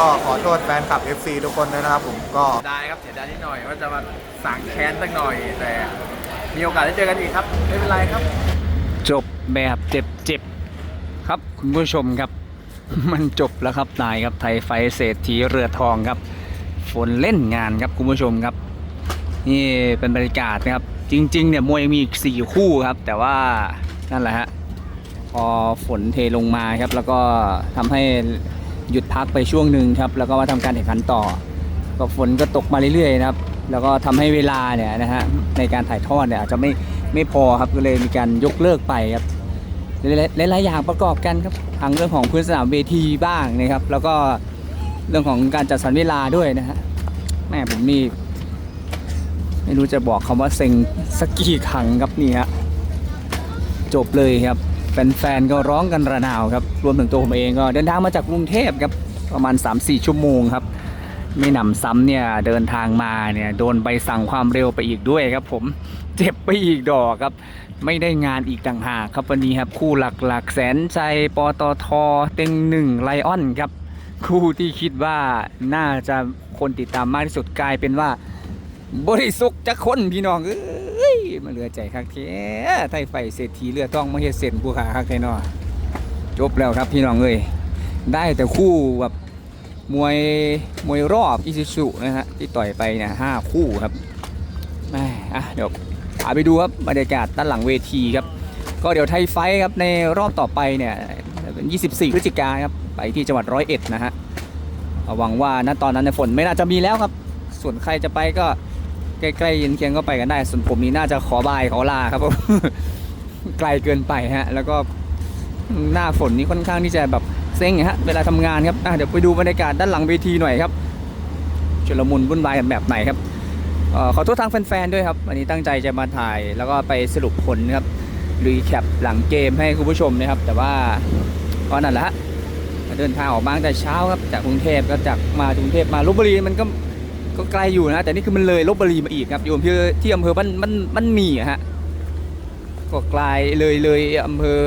ก็ขอโทษแฟนคลับ FC ทุกคนด้วยนะครับผมก็เสียดายครับเสียดายนิดหน่อยว่าจะมาสางแค้นสักหน่อย แต่มีโอกาสได้เจอกันอีกครับ ไม่เป็นไรครับ จบแบบเจ็บๆครับคุณผู้ชมครับ มันจบแล้วครับนายครับไทยไฟเศรษฐีเรือทองครับ ฝนเล่นงานครับคุณผู้ชมครับ นี่เป็นบรรยากาศนะครับ จริง ๆ เนี่ยมวยมีอีกสี่คู่ครับ แต่ว่านั่นแหละฮะพอฝนเทลงมาครับ แล้วก็ทำให้ หยุดพักไปช่วงหนึ่งครับ แล้วก็มาทำการแข่งขันต่อ ก็ฝนก็ตกมาเรื่อยๆนะครับ แล้วก็ทำให้เวลาเนี่ยนะฮะในการถ่ายทอดเนี่ยอาจจะไม่ไม่พอครับก็เลยมีการยกเลิกไปครับหลายๆอย่างประกอบกันครับทั้งเรื่องของพื้นสนามเวทีบ้างนะครับ แล้วก็เรื่องของการจัดสรรเวลาด้วยนะฮะแม่ผมนี่ไม่รู้จะบอกคำว่าเซ็งสักกี่ครั้งครับนี่ฮะจบเลยครับ แฟนๆก็ร้องกันระนาวครับรวมถึงตัวผมเองก็เดินทางมาจากกรุงเทพครับประมาณ 3-4 ชั่วโมงครับไม่หนำซ้ำเนี่ยเดินทางมาเนี่ยโดนใบสั่งความเร็วไปอีกด้วยครับ ผมเจ็บไปอีกดอกครับ ไม่ได้งานอีกต่างหากครับวันนี้ครับคู่หลักหลักๆแสนใจปตทเต็งหนึ่งไลออนครับ คู่ที่คิดว่าน่าจะคนติดตามมากที่สุดกลายเป็นว่า บริสุทธิ์จะคนพี่น้องเอ้ยมาเหลือใจคักแท้ไทยไฟเศรษฐีเรือต้องมาเฮ็ดเส้นผู้ขาคักแท้นอจบแล้วครับพี่น้องเอ้ยได้แต่คู่แบบมวยมวยรอบอิซิสุนะฮะที่ต่อยไปเนี่ยห้าคู่ครับแม่อะเดี๋ยวพาไปดูครับบรรยากาศด้านหลังเวทีครับ ก็เดี๋ยวไทยไฟครับในรอบต่อไปเนี่ยเป็น24 พฤศจิกาครับไปที่จังหวัดร้อยเอ็ดนะฮะหวังว่าณตอนนั้นในฝนไม่น่าจะมีแล้วครับ ส่วนใครจะไปก็ ใกล้ๆเย็นเคียงก็ไปกันได้ ส่วนผมนี่น่าจะขอบายขอลาครับผมไกลเกินไปฮะ แล้วก็หน้าฝนนี่ค่อนข้างที่จะแบบเซ็งฮะเวลาทำงานครับเดี๋ยวไปดูบรรยากาศด้านหลังเวทีหน่อยครับชุลมุนวุ่นวายกันแบบไหนครับออขอโทษทางแฟนๆด้วยครับวันนี้ตั้งใจจะมาถ่ายแล้วก็ไปสรุปผลครับรีแคปหลังเกมให้คุณผู้ชมนะครับ แต่ว่าก็นั่นแหละเดินทางออกมางแต่เช้าครับจากกรุงเทพก็จากมากรุงเทพมาลบบุรีมันก็ ก็ไกลอยู่นะ แต่นี่คือมันเลยลบบุรีมาอีกครับอยู่ที่ที่อำเภอบ้านบ้านบ้านหมี่อะฮะก็ไกลเลยเลยอำเภอ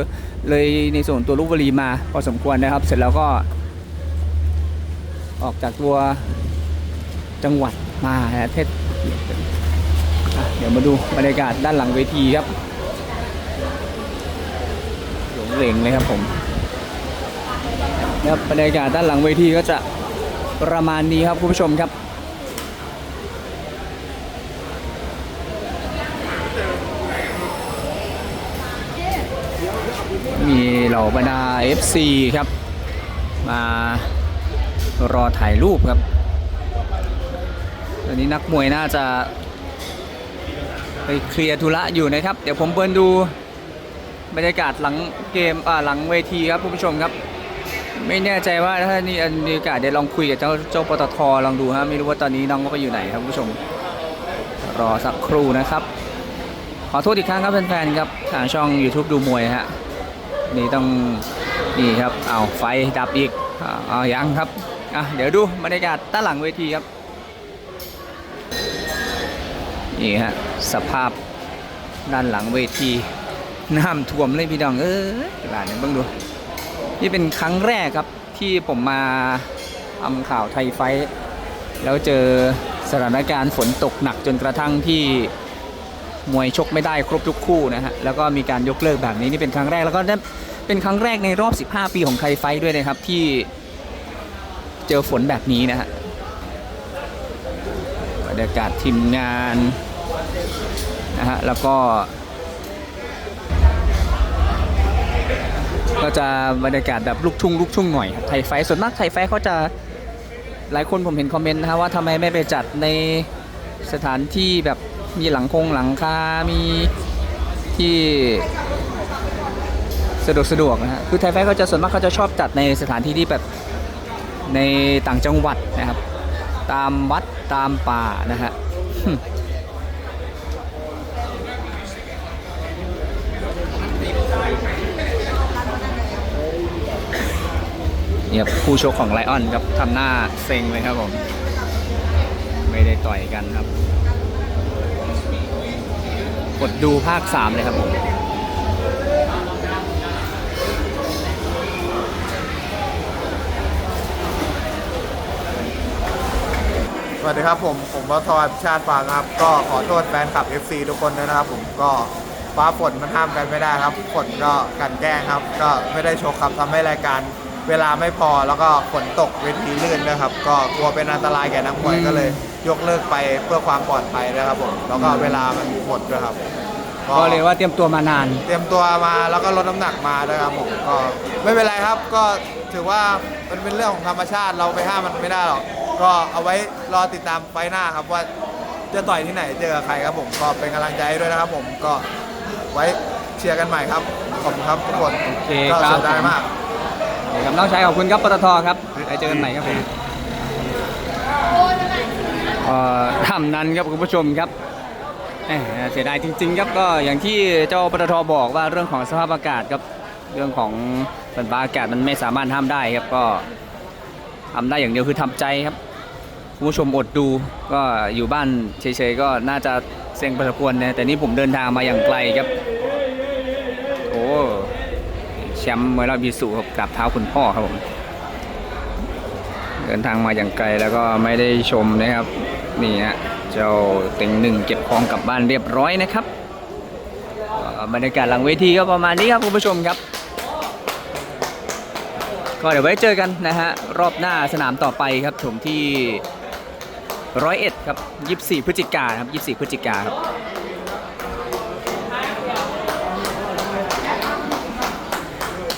เลยในส่วนตัวลบบุรีมาพอสมควรนะครับ เสร็จแล้วก็ ออกจากตัวจังหวัดมาฮะเทศเดี๋ยวมาดูบรรยากาศด้านหลังเวทีครับหลงเหลงเลยครับผมนะครับบรรยากาศด้านหลังเวทีก็จะประมาณนี้ครับคุณผู้ชมครับ มีเหล่าบรรดา FC ครับ มารอถ่ายรูปครับตอนนี้นักมวยน่าจะไปเคลียร์ธุระอยู่นะครับ เดี๋ยวผมเปิดดูบรรยากาศหลังเกมอ่าหลังเวทีครับคุณผู้ชมครับ ไม่แน่ใจว่าถ้านี่มีโอกาสเดี๋ยวลองคุยกับเจ้าเจ้าปตทลองดูฮะไม่รู้ว่าตอนนี้น้องก็ไปอยู่ไหนครับคุณผู้ชม รอสักครู่นะครับ ขอโทษอีกครั้งครับแฟนๆครับทางช่อง YouTube ดูมวยฮะนี่ต้องนี่ครับเอาไฟดับอีกอ่าเอายังครับอะเดี๋ยวดูบรรยากาศด้านหลังเวทีครับนี่ฮะสภาพด้านหลังเวทีน้ำท่วมเลยพี่น้องเอ้ยหลานเนี่ยเบิ่งดูนี่เป็นครั้งแรกครับที่ผมมาทำข่าวไทยไฟ แล้วเจอสถานการณ์ฝนตกหนักจนกระทั่งที่ มวยชกไม่ได้ครบทุกคู่นะฮะแล้วก็มีการยกเลิกแบบนี้นี่เป็นครั้งแรกแล้วก็เป็นครั้งแรกในรอบ 15 ปีของไทยไฟท์ด้วยนะครับที่เจอฝนแบบนี้นะฮะบรรยากาศทีมงานนะฮะแล้วก็ก็จะบรรยากาศแบบลูกทุ่งลูกทุ่งหน่อยไทยไฟท์ส่วนมากไทยไฟท์เขาจะหลายคนผมเห็นคอมเมนต์นะฮะว่าทำไมไม่ไปจัดในสถานที่แบบ มีหลังคงหลังคา มีที่สะดวกสะดวกนะฮะคือไทยไฟท์เขาจะส่วนมากเขาจะชอบจัดในสถานที่ที่แบบในต่างจังหวัดนะครับ ตามวัดตามป่านะฮะเนี่ยคู่ชกของไลออนครับทำหน้าเซ็งเลยครับผม ไม่ได้ต่อยกันครับ ดดูภาค 3 เลยครับผมสวัสดีครับผมผมวัทรชาติฟางครับ ก็ขอโทษแฟนคลับ FC ทุกคนด้วยนะครับ ผมก็ฟ้าฝนมันห้ามกันไม่ได้ครับฝนก็กันแกล้งครับ ก็ไม่ได้โชว์ครับทำให้รายการ เวลาไม่พอแล้วก็ฝนตกเวทีลื่นนะครับ ก็กลัวเป็นอันตรายแก่นักมวยก็เลย ยกเลิกไปเพื่อความปลอดภัยนะครับผมแล้วก็เวลามันหมดด้วยครับ ก็เลยว่าเตรียมตัวมานาน เตรียมตัวมาแล้วก็ลดน้ำหนักมาด้วยครับผมก็ไม่เป็นไรครับก็ถือว่ามันเป็นเรื่องของธรรมชาติเราไปห้ามมันไม่ได้หรอกก็เอาไว้รอติดตามไฟล์หน้าครับว่าจะต่อยที่ไหนเจอกับใครครับผมก็เป็นกำลังใจให้ด้วยนะครับผมก็ไว้เชียร์กันใหม่ครับขอบคุณครับทุกคนโอเคก็ครับเสียดายมาก ครับน้องชายขอบคุณครับปตทครับไปเจอกันใหม่ครับผมทำนั้นครับคุณผู้ชมครับเสียดายจริง ๆ ครับก็อย่างที่เจ้าปตทบอกว่าเรื่องของสภาพอากาศครับเรื่องของฝนฟ้าอากาศมันไม่สามารถห้ามได้ครับก็ทำได้อย่างเดียวคือทำใจครับคุณผู้ชมอดดูก็อยู่บ้านเฉยๆก็น่าจะเซ็งพอสมควรนะแต่นี่ผมเดินทางมาอย่างไกลครับ โอ้ แชมป์มวยรอบยีสุครับกราบเท้าคุณพ่อครับผมเดินทางมาอย่างไกลแล้วก็ไม่ได้ชมนะครับ นี่ฮะเจ้าเต็งหนึ่งเก็บของกลับบ้านเรียบร้อยนะครับบรรยากาศหลังเวทีก็ประมาณนี้ครับคุณผู้ชมครับ ก็เดี๋ยวไว้เจอกันนะฮะรอบหน้าสนามต่อไปครับชมที่ร้อยเอ็ดครับยี่สิบสี่พฤศจิกาครับยี่สิบสี่พฤศจิกาครับ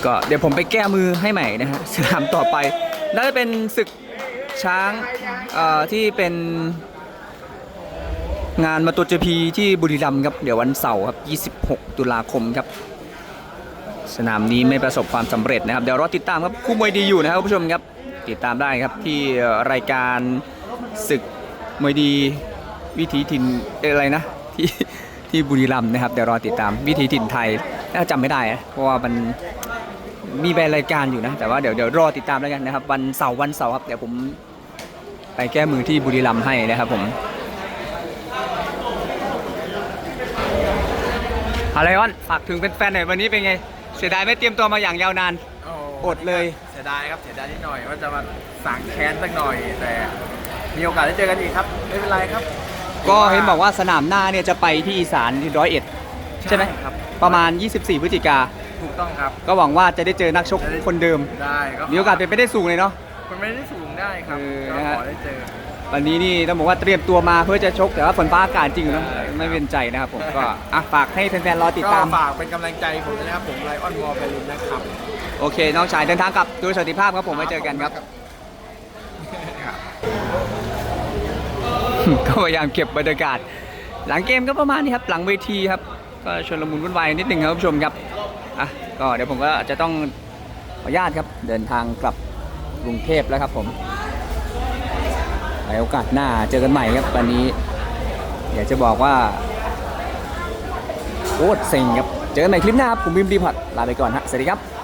ก็เดี๋ยวผมไปแก้มือให้ใหม่นะฮะสนามต่อไปน่าจะเป็นศึกช้างที่เป็นงานมาตุจพีที่บุรีรัมย์ครับเดี๋ยววันเสาร์ครับ 26 ตุลาคมครับ สนามนี้ไม่ประสบความสำเร็จนะครับ เดี๋ยวรอติดตามครับคู่มวยดีอยู่นะครับผู้ชมครับติดตามได้ครับที่รายการศึกมวยดีวิถีถิ่นอะไรนะที่ที่บุรีรัมย์นะครับเดี๋ยวรอติดตามวิถีถิ่นไทยน่าจำไม่ได้เพราะว่ามัน มีแบรนด์รายการอยู่นะ แต่ว่าเดี๋ยวเดี๋ยวรอติดตามแล้วกันนะครับ วันเสาร์วันเสาร์ครับ เดี๋ยวผมไปแก้มือที่บุรีรัมย์ให้นะครับผมอะไรวะฝากถึงแฟนๆหน่อยวันนี้เป็นไง เสียดายไม่เตรียมตัวมาอย่างยาวนานโอดเลย เสียดายครับเสียดายนิดหน่อยว่าจะมาสางแค้นสักหน่อย แต่มีโอกาสได้เจอกันอีกครับไม่เป็นไรครับ ก็เห็นบอกว่าสนามหน้าเนี่ยจะไปที่อีสานที่ร้อยเอ็ดใช่ไหมครับ ประมาณ 24 พฤศจิกา ถูกต้องครับ ก็หวังว่าจะได้เจอนักชกคนเดิม ได้ก็มีโอกาสเป็นไปได้สูงเลยเนาะมันไม่ได้สูงได้ครับเออก็นะฮะขอได้เจอวันนี้นี่ต้องบอกว่าเตรียมตัวมาเพื่อจะชกแต่ว่าฝนฟ้าอากาศจริงอยู่เนอะใช่ครับไม่เป็นใจนะครับผมก็อะฝากให้แฟนๆรอติดก็ตามฝากเป็นกำลังใจผมด้วยนะครับผมไลออนวอลเบลินนะครับโอเค น้องชายเดินทางกลับดูสวัสดิภาพครับผมไว้เจอกันครับ ก็พยายามเก็บบรรยากาศ หลังเกมก็ประมาณนี้ครับ หลังเวทีครับ ก็ชนลมุนวุ่นวายนิดหนึ่งครับคุณผู้ชมครับ อะก็เดี๋ยวผมก็จะต้องขออนุญาตครับเดินทางกลับกรุงเทพแล้วครับผมไว้โอกาสหน้าเจอกันใหม่ครับวันนี้อยากจะบอกว่าโคตรเซ็งครับ เจอกันใหม่คลิปหน้าครับ ผมบิมดีพัดลาไปก่อนฮะ สวัสดีครับ